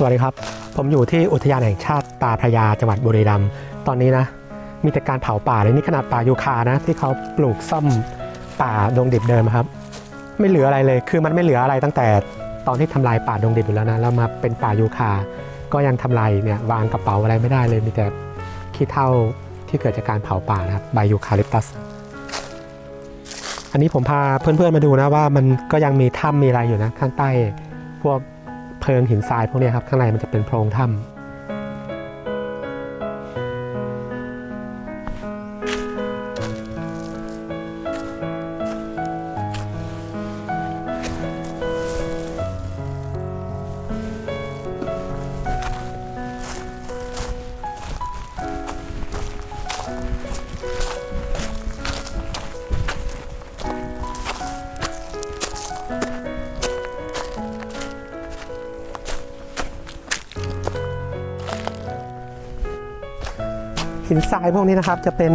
สวัสดีครับ ผมอยู่ที่อุทยานแห่งชาติตาพระยาจังหวัดบุรีรัมย์ตอนนี้นะ มีแต่การเผาป่าเลยนี่ขนาดป่ายูคานะ ที่เขาปลูกซ่อมป่าดงดิบเดิมครับ ไม่เหลืออะไรเลยคือมันไม่เหลืออะไรตั้งแต่ตอนที่ทำลายป่าดงดิบอยู่แล้วนะแล้วมาเป็นป่ายูคา ก็ยังทำลายเนี่ยวางกระเป๋าอะไรไม่ได้เลยมีแต่ขี้เถ้าที่เกิดจากการเผาป่านะครับใบยูคาลิปตัสอันนี้ผมพาเพื่อนๆมาดูนะว่ามันก็ยังมีถ้ำมีอะไรอยู่นะข้างใต้พวก เพิงหินทรายพวกนี้ครับข้างในมันจะเป็นโพรงถ้ำ หินทรายพวกนี้นะครับจะเป็น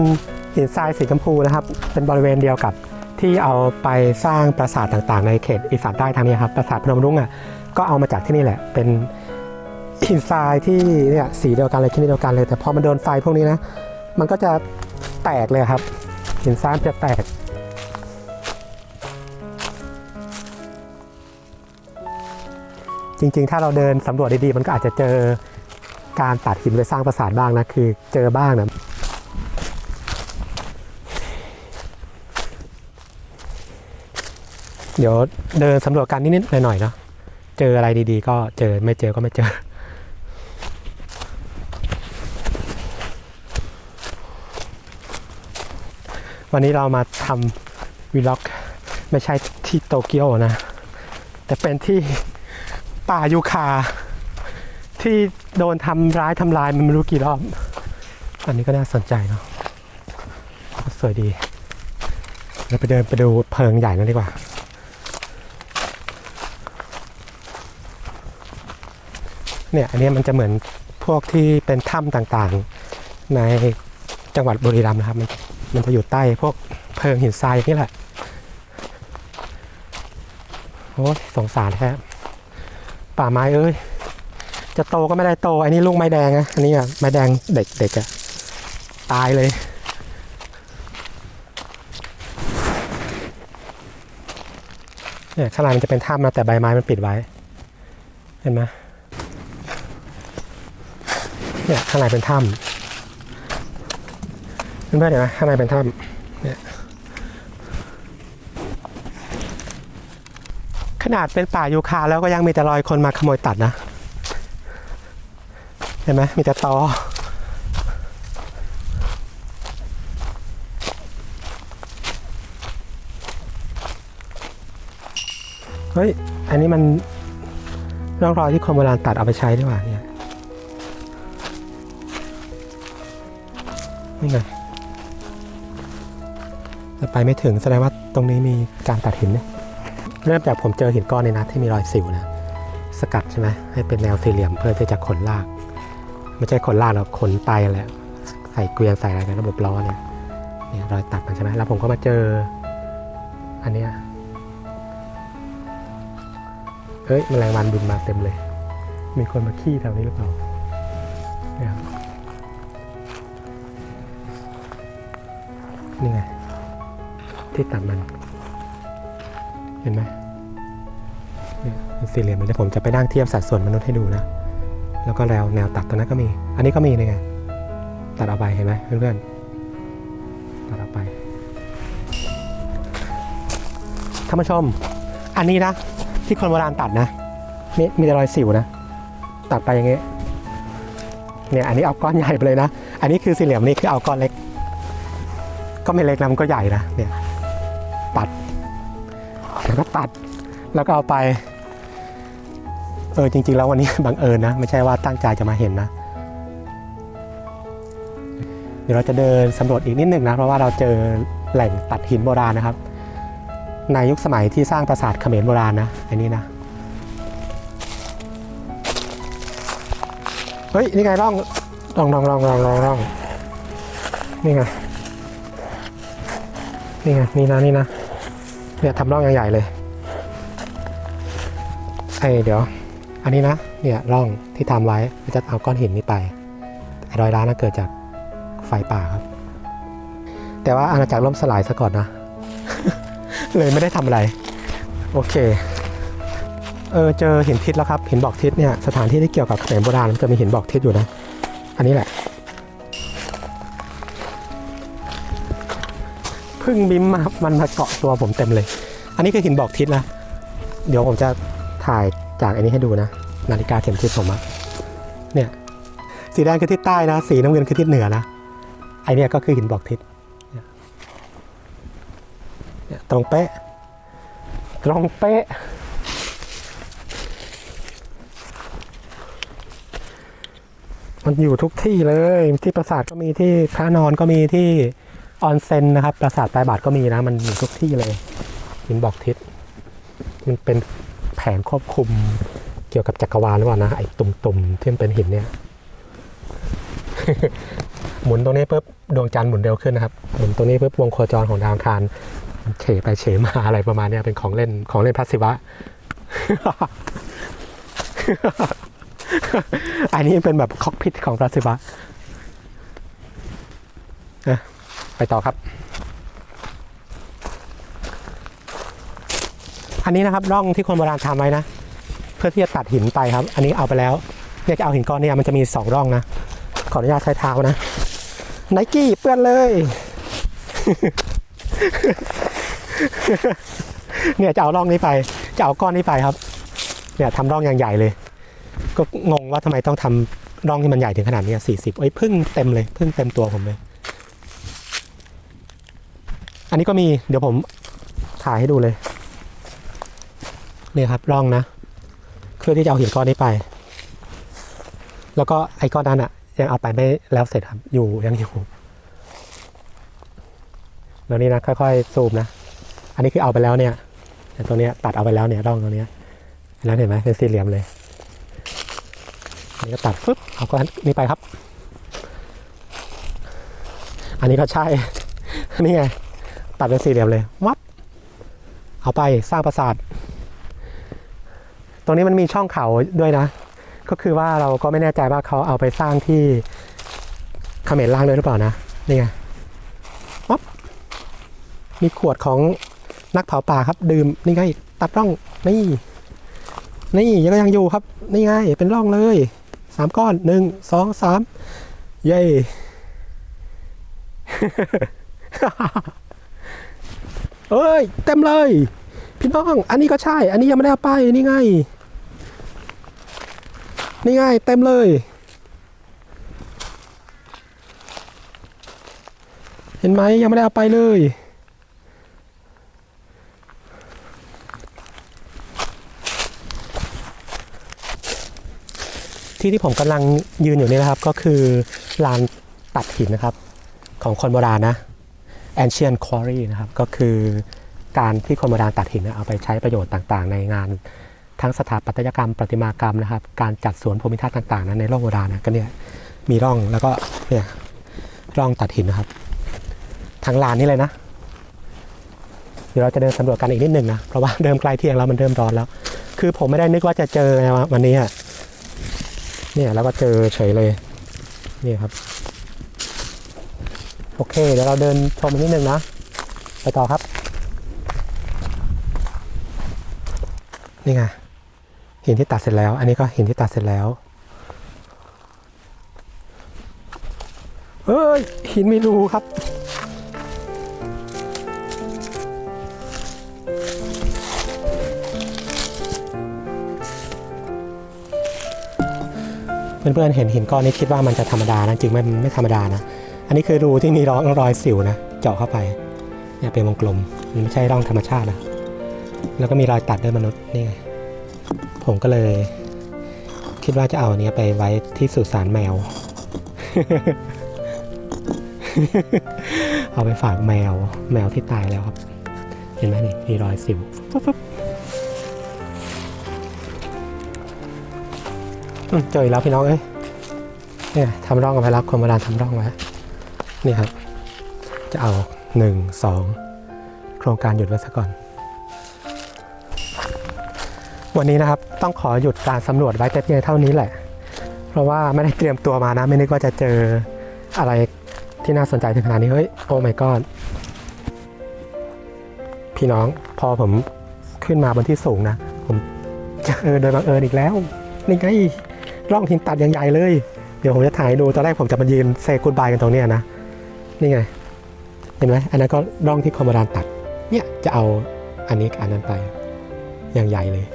หินทรายสีชมพูนะครับเป็นบริเวณเดียวกับที่เอาไปสร้างปราสาทต่างๆ ในเขตอีสานใต้ทางนี้ครับปราสาทพนมรุ้งอะก็เอามาจากที่นี่แหละ เป็นหินทรายที่เนี่ยสีเดียวกันเลยชนิดเดียวกันเลย แต่พอมันโดนไฟพวกนี้นะ มันก็จะแตกเลยครับหินทรายจะแตกจริงๆ ถ้าเราเดินสำรวจดีๆ มันก็อาจจะเจอ การตัดหินไปสร้างปราสาทบ้างนะคือเจอบ้างนะเดี๋ยวเดินสำรวจกันนิดๆหน่อยๆเนาะเจออะไรดีๆ ก็เจอไม่เจอก็ไม่เจอ วันนี้เรามาทำวีล็อก ไม่ใช่ที่โตเกียวนะ แต่เป็นที่ป่ายูคา ที่โดนทำร้ายทำลายมันไม่รู้กี่รอบ อันนี้ก็น่าสนใจเนาะสวยดีเราไปเดินไปดูเพิงใหญ่นั่นดีกว่า เนี่ยอันนี้มันจะเหมือนพวกที่เป็นถ้ำต่างๆ ในจังหวัดบุรีรัมย์นะครับ มันมันจะอยู่ใต้พวกเพิงหินทรายอย่างนี่แหละ โอ้ยสงสารแท้ป่าไม้เอ้ย จะโตก็ไม่ได้โตอันนี้ลูกไม้แดงนะอันนี้อะไม้แดงเด็กเด็กอะตายเลยเนี่ยข้างในมันจะเป็นถ้ำนะแต่ใบไม้มันปิดไว้ เห็นไหมเนี่ยข้างในเป็นถ้ำเพื่อนๆเห็นไหมข้างในเป็นถ้ำเนี่ยขนาดเป็นป่ายูคาแล้วก็ยังมีแต่รอยคนมาขโมยตัดนะ เห็นไหมมีแต่ตอเฮ้ย อันนี้มันร่องรอยที่คนโบราณตัดเอาไปใช้ดีกว่าเนี่ยนี่ไงแต่ไปไม่ถึงแสดงว่าตรงนี้มีการตัดหินเนี่ยเริ่มจากผมเจอหินก้อนในนะที่มีรอยสิวนะ สกัดใช่ไหมให้เป็นแนวสี่เหลี่ยมเพื่อที่จะขนลาก ไม่ใช่ขนลากหรอกขนไปแหละใส่เกวียนใส่อะไรในระบบล้อเนี่ยเนี่ยรอยตัดมันใช่ไหมแล้วผมก็มาเจอ อันเนี้ยเฮ้ยแมลงวันบินมาเต็มเลย มีคนมาขี้แถวนี้หรือเปล่าเนี่ยนี่ไง ที่ตัดมัน เห็นไหมเนี่ยเป็นสี่เหลี่ยมเดี๋ยวผมจะไปนั่งเทียบสัดส่วนมนุษย์ให้ดูนะ แล้วก็แล้วแนวตัดตรงนั้นก็มี อันนี้ก็มีนี่ไง ตัดเอาไปเห็นไหมเพื่อนๆ ตัดเอาไป ท่านผู้ชม อันนี้นะ ที่คนโบราณตัดนะ มีมีแต่รอยสิวนะ ตัดไปอย่างเงี้ยเนี่ยอันนี้เอาก้อนใหญ่ไปเลยนะ อันนี้คือสี่เหลี่ยมนี่คือเอาก้อนเล็ก ก็ไม่เล็กนะมันก็ใหญ่นะ เนี่ย ตัด แล้วก็ตัด แล้วก็เอาไป เออจริง ๆ แล้ววันนี้บังเอิญนะ ไม่ใช่ว่าตั้งใจจะมาเห็นนะ เดี๋ยวเราจะเดินสำรวจอีกนิดหนึ่งนะ เพราะว่าเราเจอแหล่งตัดหินโบราณนะครับ ในยุคสมัยที่สร้างปราสาทเขมรโบราณนะอันนี้นะ เฮ้ย นี่ไงร่องร่องร่องร่องร่องร่องร่องนี่ไง นี่ไง นี่นะ นี่นะ เนี่ยทำร่องใหญ่ๆเลยไอ้เดี๋ยว อันนี้นะเนี่ยร่องที่ทำไว้จะเอาก้อนหินนี้ไปไอรอยร้าวนั้นเกิดจากไฟป่าครับ แต่ว่าอาณาจักรล่มสลายซะก่อนนะ เลยไม่ได้ทำอะไร โอเคเออเจอหินทิศแล้วครับหินบอกทิศเนี่ยสถานที่ที่เกี่ยวกับเขมรโบราณมันจะมีหินบอกทิศอยู่นะ อันนี้แหละพึ่งบิมมามันมาเกาะตัวผมเต็มเลย อันนี้คือหินบอกทิศนะ เดี๋ยวผมจะถ่าย จากอันนี้ให้ดูนะ นาฬิกาเข็มทิศผมอะเนี่ยสีแดงคือทิศใต้นะ สีน้ำเงินคือทิศเหนือนะไอเนี่ยก็คือหินบอกทิศเนี่ยตรงเป๊ะ ตรงเป๊ะ มันอยู่ทุกที่เลยที่ปราสาทก็มีที่พระนอนก็มีที่ออนเซ็นนะครับปราสาทปลายบาทก็มีนะ มันอยู่ทุกที่เลยหินบอกทิศมันเป็น แผนควบคลุมเกี่ยวกับจักรวาลหรือเปล่านะไอ้ตุ่มๆที่มันเป็นหินเนี่ย หมุนตรงนี้ปุ๊บดวงจันทร์หมุนเร็วขึ้นนะครับ หมุนตรงนี้ปุ๊บวงโคจรของดาวอังคารเฉไปเฉมาอะไรประมาณเนี้ยเป็นของเล่นของเล่นพระศิวะ อันนี้เป็นแบบคอกพิทของพระศิวะอะไปต่อครับ อันนี้นะครับร่องที่คนโบราณทำไว้นะ เพื่อที่จะตัดหินไปครับ อันนี้เอาไปแล้วเนี่ยจะเอาหินก้อนเนี่ยมันจะมีสองร่องนะ ขออนุญาตใช้เท้านะไนกี้เปื้อนเลย เนี่ยจะเอาร่องนี้ไป จะเอาก้อนนี้ไปครับ เนี่ยทำร่องอย่างใหญ่เลย ก็งงว่าทำไมต้องทำร่องที่มันใหญ่ถึงขนาดนี้สี่สิบเอ้ยพึ่งเต็มเลยพึ่งเต็มตัวผมเลย อันนี้ก็มีเดี๋ยวผมถ่ายให้ดูเลย เนี่ยครับร่องนะ เพื่อที่จะเอาหินก้อนนี้ไป แล้วก็ไอ้ก้อนนั้นอะยังเอาไปไม่แล้วเสร็จครับ อยู่ยังอยู่แล้วนี่นะค่อยๆซูมนะ อันนี้คือเอาไปแล้วเนี่ยตัวเนี้ยตัดเอาไปแล้วเนี่ยร่องตัวเนี้ยแล้วเห็นไหมเป็นสี่เหลี่ยมเลยอันนี้ก็ตัดฟึบเอาก้อนนี้ไปครับ อันนี้ก็ใช่ นี่ไง ตัดเป็นสี่เหลี่ยมเลยวับเอาไปสร้างปราสาท ตรงนี้มันมีช่องเขาด้วยนะ ก็คือว่าเราก็ไม่แน่ใจว่าเขาเอาไปสร้างที่เขมรล่างด้วยหรือเปล่านะนี่ไงป๊อปมีขวดของนักเผาป่าครับ ดื่มนี่ไงตัดร่องนี่นี่ยังก็ยังอยู่ครับ นี่ไงเป็นร่องเลยสามก้อนหนึ่งสองสามเย้เอ้ยเต็มเลย พี่น้อง อันนี้ก็ใช่ อันนี้ยังไม่ได้เอาไปนี่ไง นี่ไงเต็มเลย เห็นไหมยังไม่ได้เอาไปเลย ที่ที่ผมกำลังยืนอยู่นี่นะครับ ก็คือลานตัดหินนะครับ ของคนโบราณนะ ancient quarry นะครับ ก็คือการที่คนโบราณตัดหินเนี่ยเอาไปใช้ประโยชน์ต่างๆ ในงาน ทั้งสถาปัตยกรรมประติมากรรมนะครับ การจัดสวนภูมิทัศน์ต่างๆนะในโลกโบราณนะก็เนี่ยมีร่องแล้วก็เนี่ยร่องตัดหินนะครับ ทางลานนี้เลยนะ เดี๋ยวเราจะเดินสำรวจกันอีกนิดหนึ่งนะ เพราะว่าเริ่มใกล้เที่ยงแล้วมันเริ่มร้อนแล้ว คือผมไม่ได้นึกว่าจะเจอไงวันนี้เนี่ยแล้วก็เจอเฉยเลยนี่ครับ โอเค เดี๋ยวเราเดินชมอีกนิดหนึ่งนะ ไปต่อครับ นี่ไง หินที่ตัดเสร็จแล้ว อันนี้ก็หินที่ตัดเสร็จแล้ว เอ้ย หินมีรูครับ เพื่อนๆเห็นหินก้อนนี้คิดว่ามันจะธรรมดานะจริงๆมันไม่ธรรมดานะ อันนี้คือรูที่มีร่องรอยสิวนะ เจาะเข้าไป เนี่ยเป็นวงกลม มันไม่ใช่ร่องธรรมชาตินะแล้วก็มีรอยตัดด้วยมนุษย์นี่ไง ผมก็เลย คิดว่าจะเอาอันเนี้ยไปไว้ที่สุสานแมว เอาไปฝากแมว แมวที่ตายแล้วครับ เห็นไหมนี่มีรอยสิวปุ๊บเจออีกแล้วพี่น้องเอ้ยเนี่ยทำร่องเอาไว้แล้วคนโบราณทำร่องไว้นี่ครับ จะเอาหนึ่งสองโครงการหยุดไว้ซะก่อน วันนี้นะครับต้องขอหยุดการสำรวจไว้แต่เพียงเท่านี้แหละ เพราะว่าไม่ได้เตรียมตัวมานะ ไม่นึกว่าจะเจออะไรที่น่าสนใจถึงขนาดนี้เฮ้ยโอ้ my god พี่น้องพอผมขึ้นมาบนที่สูงนะ ผมเจอโดยบังเอิญอีกแล้วนี่ไงร่องหินตัดอย่างใหญ่เลย เดี๋ยวผมจะถ่ายให้ดูตอนแรกผมจะมายืนเซกูดบายกันตรงเนี้ยนะนี่ไง เห็นไหมอันนั้นก็ร่องที่คอมบดานตัด เนี่ยจะเอาอันนี้กับอันนั้นไปอย่างใหญ่เลย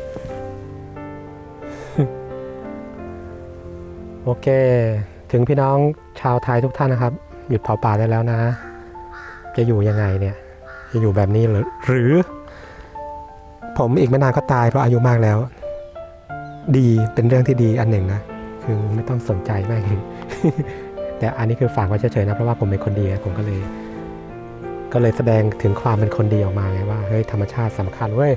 โอเค ถึงพี่น้องชาวไทยทุกท่านนะครับ หยุดเผาป่าได้แล้วนะ จะอยู่ยังไงเนี่ย จะอยู่แบบนี้หรือหรือ ผมอีกไม่นานก็ตายเพราะอายุมากแล้ว ดีเป็นเรื่องที่ดีอันหนึ่งนะ คือไม่ต้องสนใจแม่งแต่อันนี้คือฝากไว้เฉยๆนะเพราะว่าผมเป็นคนดีผมก็เลย ก็เลยแสดงถึงความเป็นคนดีออกมาไงว่าเฮ้ยธรรมชาติสำคัญเว้ย